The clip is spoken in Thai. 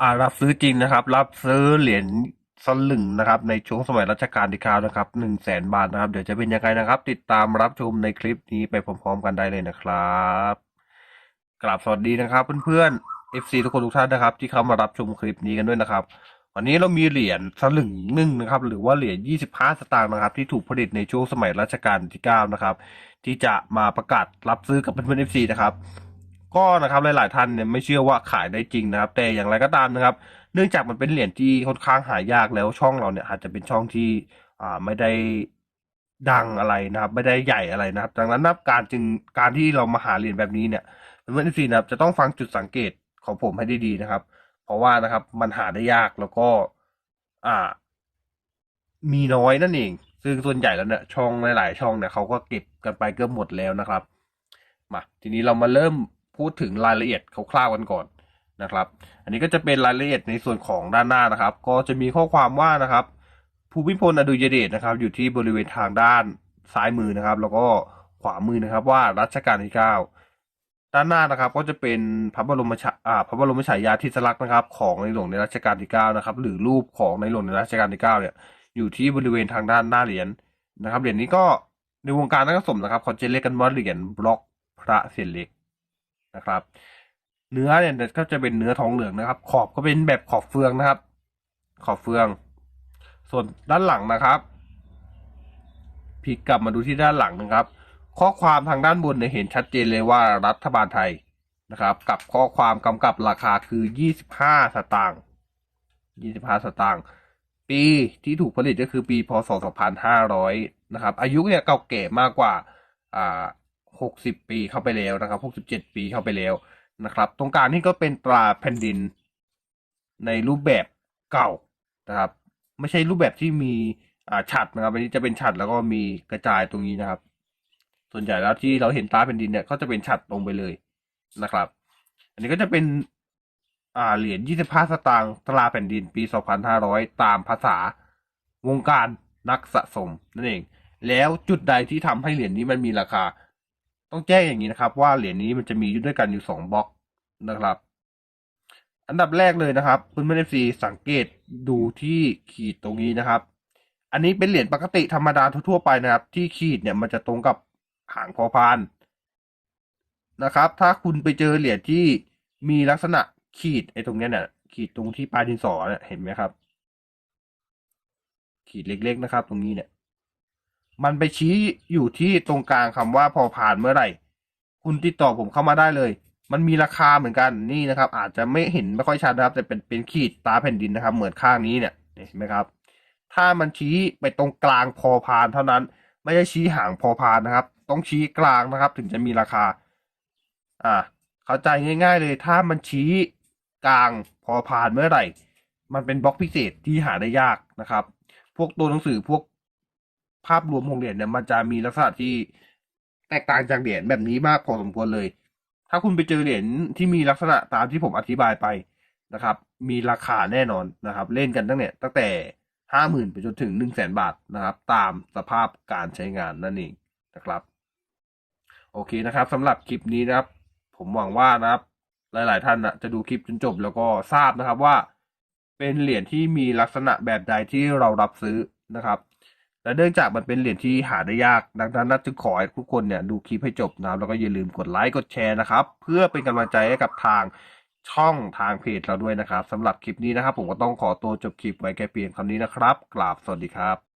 อ่ารับซื้อจริงนะครับ รับซื้อเหรียญสลึงนะครับ ในช่วงสมัยรัชกาลที่เก้านะครับหนึ่งแสนบาทนะครับ เดี๋ยวจะเป็นยังไงนะครับ ติดตามรับชมในคลิปนี้ไปพร้อมๆกันได้เลยนะครับกราบสวัสดีนะครับเพื่อนๆ FC ทุกคนทุกท่านนะครับ ที่เข้ามารับชมคลิปนี้กันด้วยนะครับ วันนี้เรามีเหรียญสลึงหนึ่งนะครับ หรือว่าเหรียญ25 สตางค์นะครับ ที่ถูกผลิตในช่วงสมัยรัชกาลที่เก้านะครับ ที่จะมาประกาศรับซื้อกับเพื่อนๆ FC นะครับ ก็นะครับหลายๆท่านเนี่ยไม่เชื่อว่าขายได้จริงนะครับ แต่อย่างไรก็ตามนะครับ เนื่องจากมันเป็นเหรียญที่ค่อนข้างหายากแล้วช่องเราเนี่ยอาจจะเป็นช่องที่อ่าไม่ได้ดังอะไรนะครับ ไม่ได้ใหญ่อะไรนะครับ ดังนั้นนับการจึงการที่เรามาหาเหรียญแบบนี้เนี่ยเพื่อนๆ FC นะครับจะต้องฟังจุดสังเกตของผมให้ดีๆนะครับ เพราะว่านะครับมันหาได้ยากแล้วก็อ่า มีน้อยนั่นเอง ซึ่งส่วนใหญ่แล้วเนี่ยช่องหลาย ๆ ช่องเนี่ยเขาก็เก็บกันไปเกือบหมดแล้วนะครับมาทีนี้เรามาเริ่ม พูดถึงรายละเอียดคร่าวๆกันก่อนนะครับ อันนี้ก็จะเป็นรายละเอียดในส่วนของด้านหน้านะครับ ก็จะมีข้อความว่านะครับภูมิพลอดุยเดชนะครับ อยู่ที่บริเวณทางด้านซ้ายมือนะครับ แล้วก็ขวามือนะครับว่ารัชกาลที่เก้าด้านหน้านะครับ ก็จะเป็นพระบรมฉาอ่าพระบรมฉายาธิสลักษณ์นะครับ ของในหลวงในรัชกาลที่เก้านะครับ หรือรูปของในหลวงในรัชกาลที่เก้าเนี่ย อยู่ที่บริเวณทางด้านหน้าเหรียญนะครับเหรียญนี้ก็ในวงการนักสะสมนะครับเขาจะเรียกกันว่าเหรียญบล็อกพระเศษเหล็ก นะครับ เนื้อเนี่ยก็จะเป็นเนื้อทองเหลืองนะครับ ขอบก็เป็นแบบขอบเฟืองนะครับ ขอบเฟือง ส่วนด้านหลังนะครับพลิกกลับมาดูที่ด้านหลังนะครับ ข้อความทางด้านบนเนี่ยเห็นชัดเจนเลยว่ารัฐบาลไทยนะครับ กับข้อความกำกับราคาคือ 25 สตางค์ 25 สตางค์ ปีที่ถูกผลิตก็คือปีพศ 2500 นะครับ อายุเนี่ยเก่าแก่มากกว่า อ่า 60 ปีเข้าไปแล้วนะครับ 67 ปีเข้าไปแล้วนะครับ ตรงกลางนี่ก็เป็นตราแผ่นดิน ในรูปแบบเก่านะครับ ไม่ใช่รูปแบบที่มีอ่าฉัดนะครับอันนี้จะเป็นฉัดแล้วก็มีกระจายตรงนี้นะครับ ส่วนใหญ่แล้วที่เราเห็นตราแผ่นดินเนี่ยก็จะเป็นฉัดลงไปเลยนะครับ อันนี้ก็จะเป็นอ่าเหรียญ25 สตางค์ตราแผ่นดินปี 2500 ตามภาษาวงการนักสะสมนั่นเอง แล้วจุดใดที่ทำให้เหรียญนี้มันมีราคา ต้องแจ้งอย่างนี้นะครับ ว่าเหรียญนี้มันจะมีอยู่ด้วยกันอยู่สองบล็อกนะครับ อันดับแรกเลยนะครับ คุณเพื่อนซีสังเกตดูที่ขีดตรงนี้นะครับ อันนี้เป็นเหรียญปกติธรรมดาทั่วๆไปนะครับ ที่ขีดเนี่ยมันจะตรงกับหางพอพานนะครับ ถ้าคุณไปเจอเหรียญที่มีลักษณะขีดไอ้ตรงเนี้ยเนี่ยขีดตรงที่ปลายดินสอเนี่ยเห็นไหมครับ ขีดเล็กๆนะครับ ตรงนี้เนี่ย มันไปชี้อยู่ที่ตรงกลางคำว่าพอผ่านเมื่อไหร่ คุณติดต่อผมเข้ามาได้เลย มันมีราคาเหมือนกันนี่นะครับ อาจจะไม่เห็นไม่ค่อยชัดนะครับ แต่เป็นเป็นขีดตาแผ่นดินนะครับ เหมือนข้างนี้เนี่ยเห็นไหมครับ ถ้ามันชี้ไปตรงกลางพอพานเท่านั้น ไม่ใช่ชี้หางพอพานนะครับ ต้องชี้กลางนะครับ ถึงจะมีราคา อ่า เข้าใจง่าย ๆ เลย ถ้ามันชี้กลางพอผ่านเมื่อไหร่ มันเป็นบล็อกพิเศษที่หาได้ยากนะครับ พวกตัวหนังสือพวก ภาพรวมของเหรียญเนี่ยมันจะมีลักษณะที่แตกต่างจากเหรียญแบบนี้มากพอสมควรเลย ถ้าคุณไปเจอเหรียญที่มีลักษณะตามที่ผมอธิบายไปนะครับ มีราคาแน่นอนนะครับ เล่นกันตั้งเนี่ยตั้งแต่ห้าหมื่นไปจนถึงหนึ่งแสนบาทนะครับ ตามสภาพการใช้งานนั่นเองนะครับ โอเคนะครับสำหรับคลิปนี้นะครับ ผมหวังว่านะครับ หลาย ๆ ท่านนะจะดูคลิปจนจบแล้วก็ทราบนะครับว่า เป็นเหรียญที่มีลักษณะแบบใดที่เรารับซื้อนะครับ และเนื่องจากมันเป็นเหรียญที่หาได้ยาก ดังนั้นนะจึงขอให้ทุกคนเนี่ยดูคลิปให้จบนะครับแล้วก็อย่าลืมกดไลค์กดแชร์นะครับ เพื่อเป็นกำลังใจให้กับทางช่องทางเพจเราด้วยนะครับสำหรับคลิปนี้นะครับ ผมก็ต้องขอตัวจบคลิปไว้แค่เพียงคำนี้นะครับกราบสวัสดีครับ